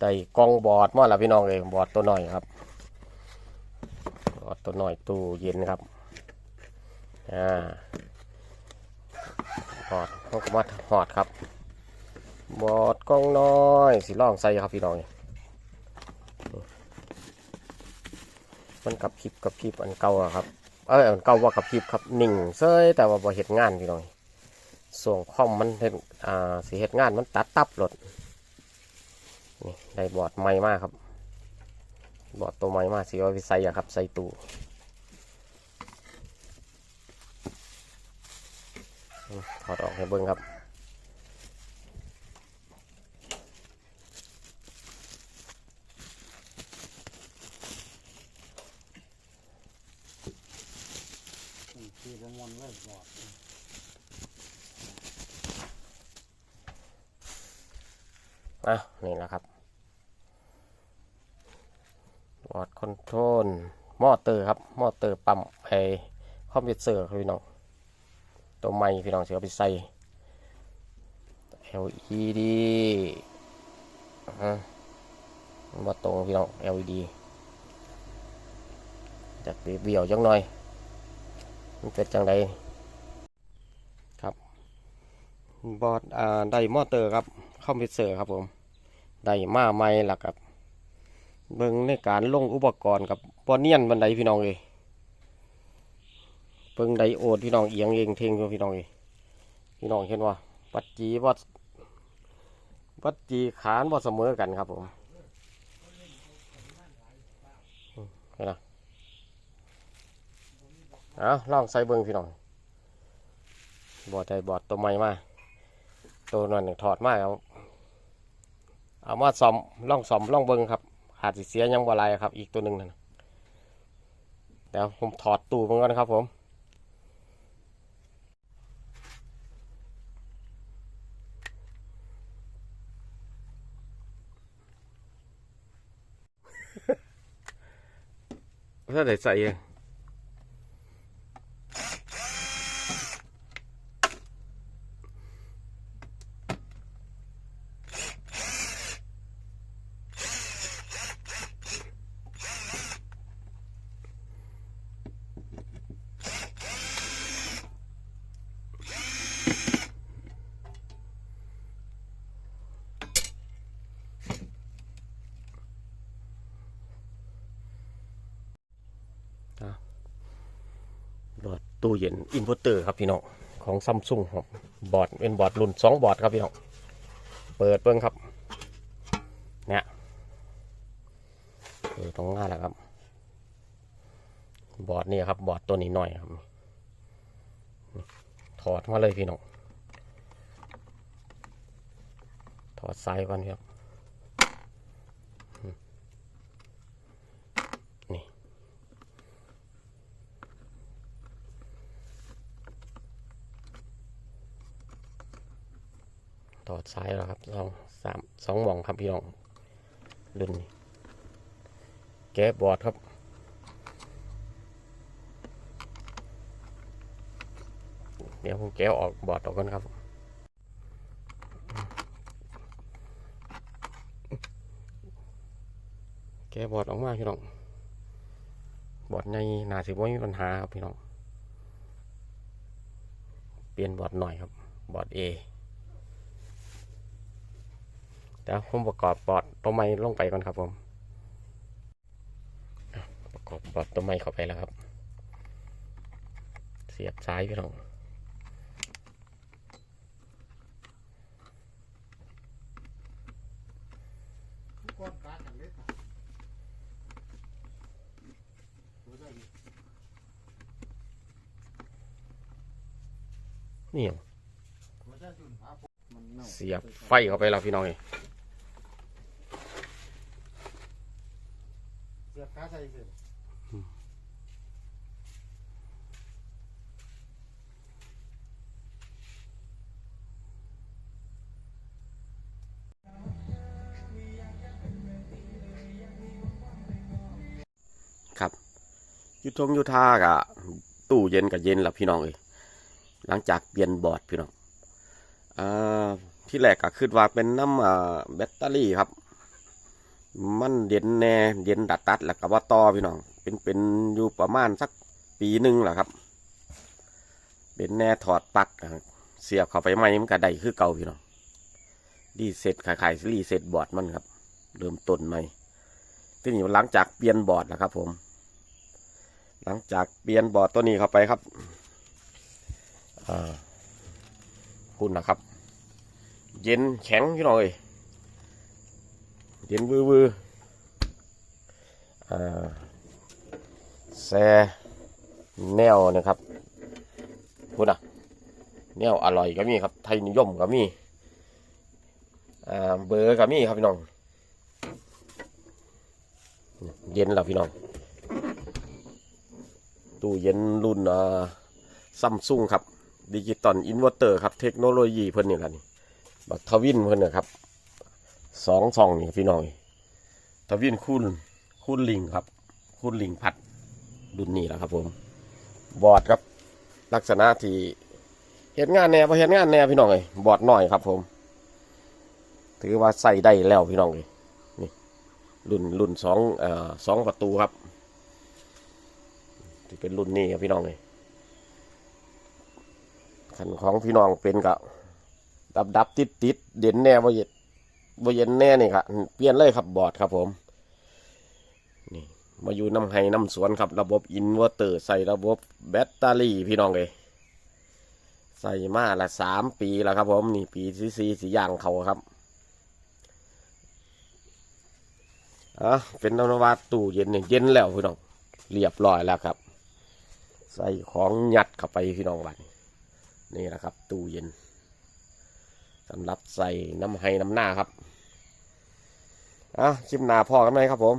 ได้กองบอดมาแล้วพี่น้องเลยบอดตัวหน่อยครับ บอดตัวหน่อยตู้เย็นครับ อ่าบอดเขาก็มาหอดครับ บอดกล้องน้อยสิลองใส่ครับพี่น้อง มันกับพริบกับพริบอันเก่าครับ เอออันเก่าว่ากับพริบครับหนิ่งเซยแต่ว่าบ่เฮ็ดงานพี่น้องส่งคอมมันเฮ็ดอ่าสิเฮ็ดงานมันตัดตับรถ นี่ได้บอดใหม่มากครับ บอดตัวใหม่มากสิเอาไปใส่อะครับ ใส่ตู้ถอดออกให้เบิ้งครับ ขี่ไปมวนเลยบอด อะนี่แหละครับบอร์ดคอนโทรลมอเตอร์ครับมอเตอร์ปั๊มไอคอมเพิวเตอร์ครับพี่น้องตัวใหม่พี่น้องเสียเอาไปใส่ LED อะมันมาตรงพี่น้อง LED จากเบี้ยวจังหน่อยมันเป็นจังไดครับบอร์ดอ่าได้มอเตอร์ครับคอมเพิวเตอร์ครับผม ได้มาใหม่ล่ะครับเบิ่งในการลงอุปกรณ์กับบอเนียนบันไดพี่น้องเลยเบิ่งไดโอดพี่น้องเอียงเองเทงพี่น้องเลยพี่น้องเห็นว่าปัจจีวัดปัจจีขานบ่เสมอกันครับผมเห็นนะเอาลองใส่เบิ่งพี่น้องบอดได้บอดตัวใหม่มาตัวนั้นถอดมาเอา เอามาซ่อมล่องซ่อมล่องเบิงครับขาดสิเสียยังบ่ไรครับ อีกตัวหนึ่งนั่นน่ะเดี๋ยวผมถอดตู้มันก่อนครับผมถ้าได้ใส่ บอดตู้เย็นอินเวอร์เตอร์ครับพี่น้องของซัมซุงครับบอร์ดเป็นบอร์ดรุ่นสองบอร์ดครับพี่น้องเปิดเบิ้งครับเนี่ยเออตรงหน้าแหละครับ บอร์ดนี่ครับบอร์ดตัวนี้หน่อยครับถอดมาเลยพี่น้องถอดสายก่อนครับ นี่ ถอดสายแล้วครับสองสามสองหม่องครับพี่น้องรุ่นนี้แกะบอร์ดครับเดี๋ยวผมแกะออกบอร์ดออกก่อนครับแกะบอร์ดออกมาพี่น้องบอร์ดในหนาสิบ่มีปัญหาครับพี่น้องเปลี่ยนบอร์ดหน่อยครับบอร์ด A ดี๋ยวผมประกอบบอร์ดตัวไม้ลงไปก่อนครับผม ประกอบบอร์ดตัวไม้เข้าไปแล้วครับ เสียบซ้ายพี่น้องนี่เสียบไฟเข้าไปแล้วพี่น้องเอ้ย ส่เสร็จครับยุทงยุทากะตู้เย็นกับเย็นแล้วพี่น้องเอ้ยหลังจากเปลี่ยนบอร์ดพี่น้องอที่แรกก็คิดว่าเป็นน้ำแบตเตอรี่ครับ มันเย็นแน่เย็นดัดตัดแล้วก็ว่าต่อพี่น้อง เป็นเป็นอยู่ประมาณสักปีหนึ่งแหละครับเป็นแน่ถอดปักเสียบเข้าไปใหม่มันก็ได้คือเก่าพี่น้องรีเซ็ตขายๆรีเซ็ตบอร์ดมันครับ เริ่มต้นใหม่ที่นี้หลังจากเปลี่ยนบอร์ดแล้วครับ ผม หลังจากเปลี่ยนบอร์ดตัวนี้เข้าไปครับอคุณนะครับ เย็นแข็งพี่น้องเอ้ย เย็นวือวืออ่าแซแนวนะครับพูดนะแนวอร่อยก็มีครับ ไทยนิยมก็มีอ่าเบอร์ก็มีครับพี่น้องเย็นแล้วพี่น้อง ตู้เย็นรุ่นอ่าซัมซุงครับดิจิตอลอินเวอร์เตอร์ครับ เทคโนโลยีเพิ่นนี่แหละนี่บัตทวินเพิ่นนะครับ สองซองนี่พี่น้องทวินคูณคูณลิงครับ คูณลิงพัดรุ่นนี้แหละครับผม บอดครับ ลักษณะที่เห็นงานแน่พอเห็นงานแน่พี่น้องเลยบอดหน่อยครับผม ถือว่าใส่ได้แล้วพี่น้องเลยนี่รุ่นรุ่นสองเอ่อสองประตูครับที่เป็นรุ่นนี้ครับพี่น้องเลยขันของพี่น้องเป็นกะดับดับติดติดเด่นแน่บ่เย็น บเย็นแน่นี่ครับเปลี่ยนเลยครับบอร์ดครับผมนี่มาอยู่น้ำไห้น้ำสวนครับ ระบบอินเวอร์เตอร์ใส่ระบบแบตเตอรี่พี่น้องเลยใส่มาละสามปีแล้วครับ ผมนี่ปีที่สี่สีย่างเขาครับอะเป็นนวัตตู้เย็นเนี่ยเย็นแล้วพี่น้องเรียบร้อยแล้วครับ ใส่ของยัดเข้าไปพี่น้องบัดนี้นี่แหละครับ ตู้เย็นสำหรับใส่น้ำไห้น้ำหน้าครับ อะคลิปหน้าพอกันไหมครับผม